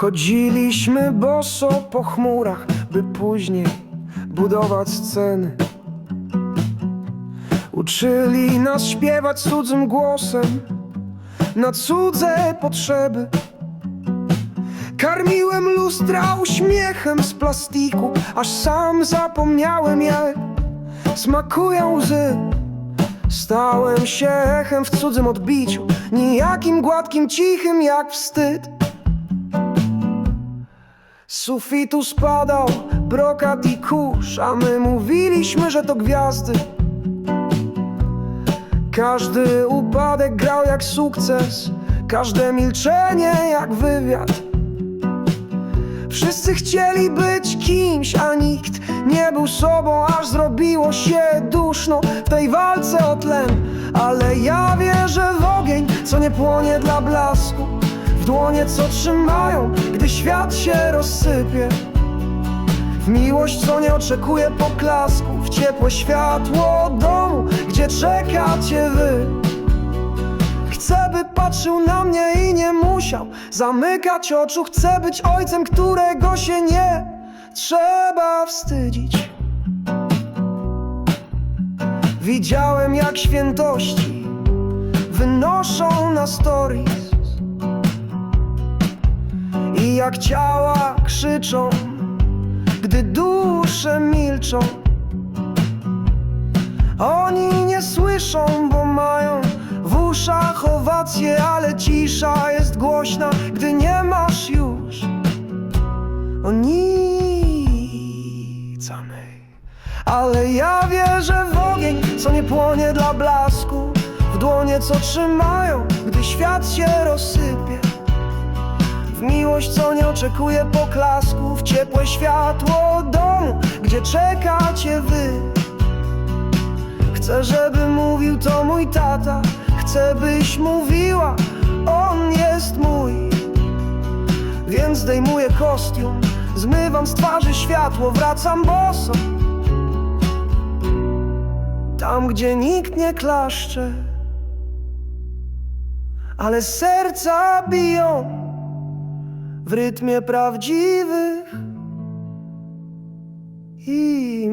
Chodziliśmy boso po chmurach, by później budować sceny. Uczyli nas śpiewać cudzym głosem na cudze potrzeby. Karmiłem lustra uśmiechem z plastiku, aż sam zapomniałem jak smakują łzy. Stałem się echem w cudzym odbiciu, nijakim gładkim, cichym jak wstyd. Z sufitu spadał brokat i kurz, a my mówiliśmy, że to gwiazdy. Każdy upadek grał jak sukces, każde milczenie jak wywiad. Wszyscy chcieli być kimś, a nikt nie był sobą, aż zrobiło się duszno w tej walce o tlen. Ale ja wierzę w ogień, co nie płonie dla blasku, dłonie, co trzymają, gdy świat się rozsypie. W miłość, co nie oczekuje poklasku, w ciepłe światło domu, gdzie czekacie wy. Chcę, by patrzył na mnie i nie musiał zamykać oczu. Chcę być ojcem, którego się nie trzeba wstydzić. Widziałem, jak świętości jak ciała krzyczą, gdy dusze milczą. Oni nie słyszą, bo mają w uszach owacje, ale cisza jest głośna, gdy nie masz już o nic. Ale ja wierzę w ogień, co nie płonie dla blasku, w dłonie, co trzymają, gdy świat się rozsypie. W miłość, co nie oczekuje poklasku, w ciepłe światło domu, gdzie czekacie wy. Chcę, żeby mówił to mój tata Chcę, byś mówiła On jest mój. Więc zdejmuję kostium Zmywam z twarzy światło Wracam boso. Tam, gdzie nikt nie klaszcze Ale serca biją W rytmie prawdziwych I